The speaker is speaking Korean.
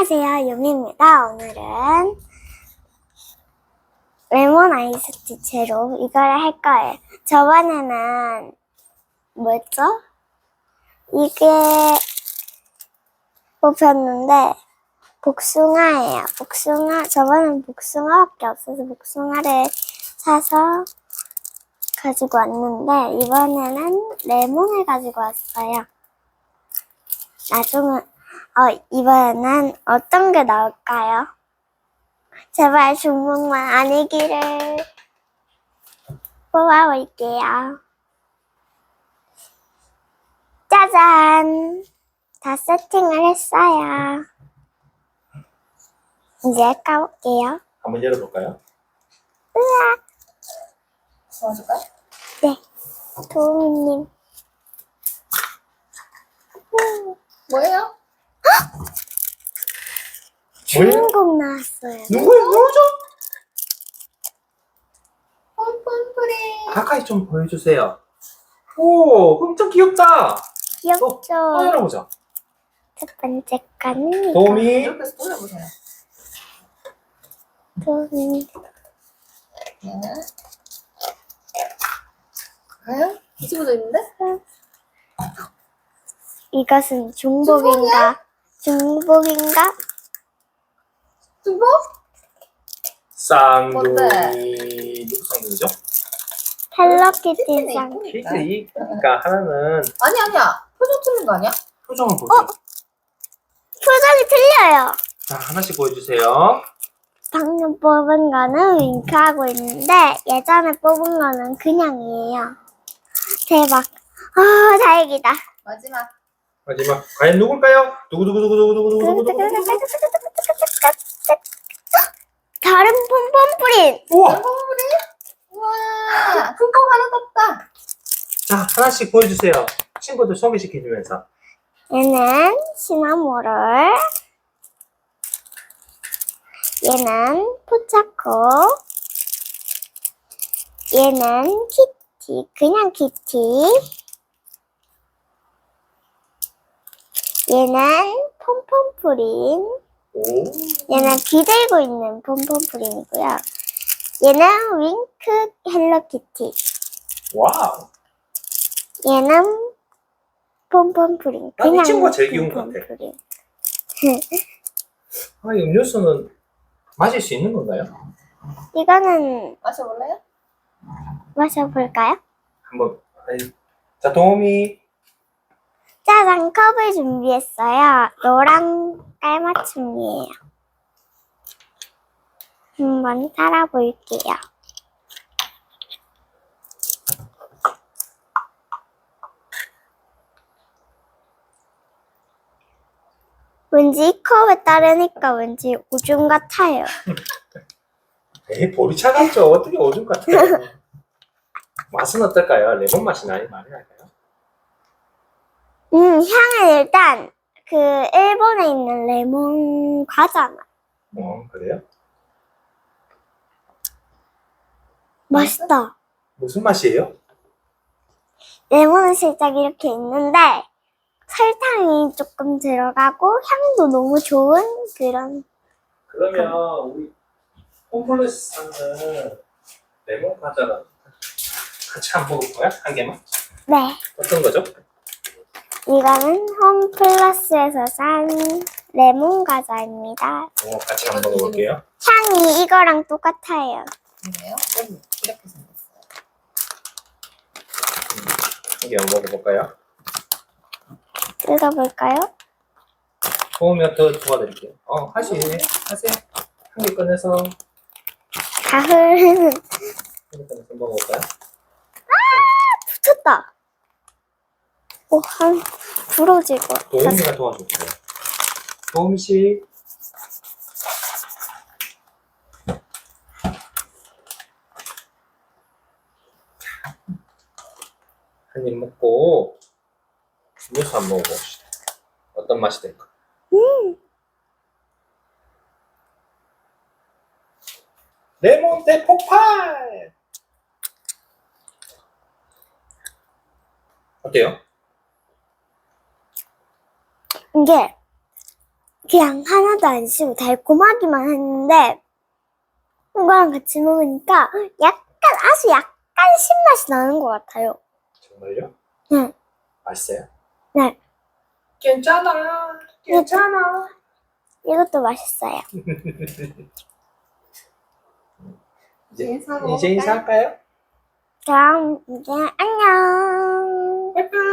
안녕하세요, 유미입니다. 오늘은 레몬 아이스티 제로 이걸 할 거예요. 저번에는 뭐였죠? 이게 뽑혔는데 복숭아예요. 복숭아 저번엔 복숭아밖에 없어서 복숭아를 사서 가지고 왔는데 이번에는 레몬을 가지고 왔어요. 나중에 어, 이번에는 어떤 게 나올까요? 제발 중복만 아니기를 뽑아볼게요. 짜잔! 다 세팅을 했어요. 이제 까볼게요. 한번 열어볼까요? 으아! 도와줄까요? 네. 도우미님. 뭐예요? 주인공 나왔어요. 누구예요? 누구죠? pompom프리. 가까이 좀 보여주세요. 오, 엄청 귀엽다. 또 귀엽죠? 열어보자. 첫 번째 거는 도미. 해서 돌려보세요. 도우미. 얘는. 과연? 뒤집어져 있는데? 이것은 중복인가? 중복인가? 중복? 쌍둥이. 누구 쌍둥이죠? 헬로키티 상. 키티. 그러니까 하나는 아니, 아니야. 표정 틀린 거 아니야? 표정을 보죠. 어? 표정이 틀려요. 자, 하나씩 보여주세요. 방금 뽑은 거는 윙크하고 있는데 예전에 뽑은 거는 그냥이에요. 대박. 아 다행이다. 마지막. 마지막. 과연 누굴까요? 누구 누구 누구 누구 누구 누구 누구. 다른 폼폼 프린. 우와! pompom프리? 우와. 흠뻑 하나 떴다. 자, 하나씩 보여주세요. 친구들 소개시켜주면서. 얘는 시나모롤. 얘는 포차코. 얘는 키티. 그냥 키티. 얘는 폼폼 프린. 오. 얘는 귀 들고 있는 폼폼프린이고요. 얘는 윙크 헬로키티. 와우. 얘는 폼폼프린. 아, 이 친구가 제일 귀여운 것 같아. 폼폼프린. 아, 이 음료수는 마실 수 있는 건가요? 이거는 마셔볼래요? 마셔볼까요? 한번. 아니. 자, 도우미. 짜잔 컵을 준비했어요. 노랑 깔맞춤이에요. 한번 살아볼게요. 왠지 이 컵에 따르니까 왠지 오줌 같아요. 에이, 보리차 같죠? 어떻게 오줌 같아요? 맛은 어떨까요? 레몬 맛이 나요? 많이 날까요? 음, 향은 일단 그 일본에 있는 레몬 과자나 어, 그래요? 맛있다. 무슨 맛이에요? 레몬은 살짝 이렇게 있는데 설탕이 조금 들어가고 향도 너무 좋은 그런 그러면 우리 홈플러스 사는 레몬 과자랑 같이 한번 먹을까요? 한 개만? 네 어떤 거죠? 이거는 홈플러스에서 산 레몬 과자입니다. 어, 같이 한번 먹어볼게요. 향이 이거랑 똑같아요. 그래요? 여기 이렇게 생겼어요. 한개 한번 먹어볼까요? 뜯어볼까요? 도우면 더 도와드릴게요. 어, 하시, 하세요. 한 개 꺼내서, 한 가을은 개 꺼내서 먹어볼까요? 붙였다. 오, 한 부러질 것 같아. 도우미가 도와줄게요. 도우미 씨. 한 입 먹고 음료수 한번 먹어봅시다. 어떤 맛이 될까? 레몬 대폭발! 어때요? 이게 그냥 하나도 안 쓰고 달콤하기만 했는데 이거랑 같이 먹으니까 약간 아주 약간 신맛이 나는 것 같아요. 정말요? 네. 맛있어요? 네. 괜찮아. 괜찮아. 이것도 맛있어요. 이제 인사 이제 인사할까요? 그럼 이제 안녕. 빠이빠이.